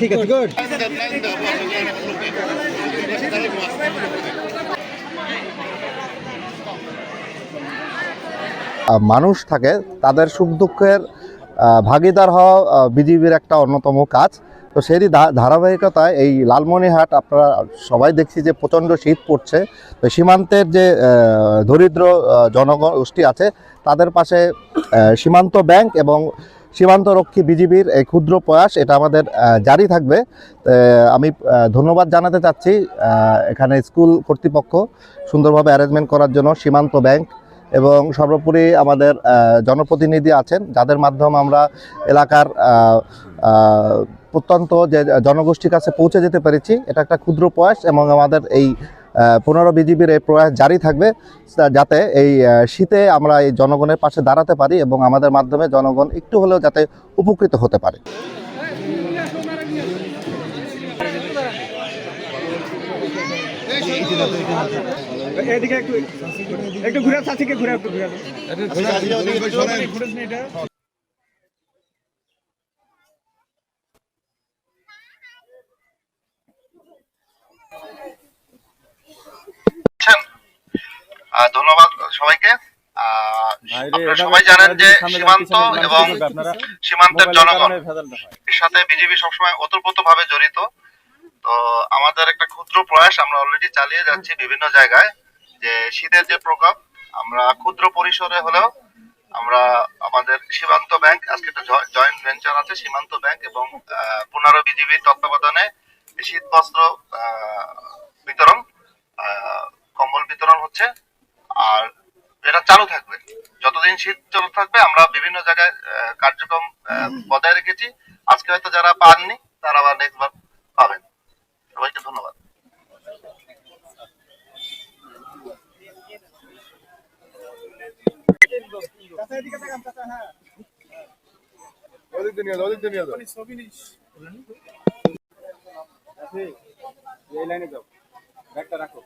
ঠিক আছে গুড মানুষ থাকে তাদের সুখ দুঃখের ভাগিদার হওয়া বিজিবির একটা অন্যতম কাজ। তো সেরই ধা- ধারাবাহিকতায় এই লালমনিহাট আপনারা সবাই দেখছি যে প্রচণ্ড শীত পড়ছে। তো সীমান্তের যে দরিদ্র জনগোষ্ঠী আছে, তাদের পাশে সীমান্ত ব্যাংক এবং সীমান্ত রক্ষী বিজিবির এই ক্ষুদ্র প্রয়াস, এটা আমাদের জারি থাকবে। আমি ধন্যবাদ জানাতে চাচ্ছি এখানে স্কুল কর্তৃপক্ষ সুন্দরভাবে অ্যারেঞ্জমেন্ট করার জন্য সীমান্ত ব্যাংক এবং সর্বোপরি আমাদের জনপ্রতিনিধি আছেন, যাদের মাধ্যমে আমরা এলাকার প্রত্যন্ত যে জনগোষ্ঠীর কাছে পৌঁছে যেতে পেরেছি, এটা একটা ক্ষুদ্র প্রয়াস এবং আমাদের এই পনেরো বিজিবির এই প্রয়াস জারি থাকবে যাতে এই শীতে আমরা এই জনগণের পাশে দাঁড়াতে পারি এবং আমাদের মাধ্যমে জনগণ একটু হলেও যাতে উপকৃত হতে পারে। এদিকে একটু একটু ঘুরে চাচিকে ঘুরে একটু ঘুরে ধন্যবাদ সবাইকে। আহ, আপনারা সবাই জানেন যে সীমান্ত এবং সীমান্তের জনগণ এর সাথে বিজেপি সবসময় ওতপ্রোত ভাবে জড়িত। তো আমাদের একটা ক্ষুদ্র প্রয়াস আমরা অলরেডি চালিয়ে যাচ্ছি বিভিন্ন জায়গায়। যে শীতের যে প্রকোপ আমরা ক্ষুদ্র পরিসরে হলেও আমরা আমাদের সীমান্ত ব্যাংক আজকে একটা জয়েন্ট ভেঞ্চার আছে সীমান্ত ব্যাংক এবং পুনর বিজিবির তত্ত্বাবধানে শীত বস্ত্র বিতরণ কম্বল বিতরণ হচ্ছে। আর এটা চালু থাকবে। যতদিন শীত চালু থাকবে আমরা বিভিন্ন জায়গায় কার্যক্রম বজায় রেখেছি। আজকে হয়তো যারা পাননি তারা আবার নেক্সট এই লাইনে যাও। ব্যাগটা রাখো।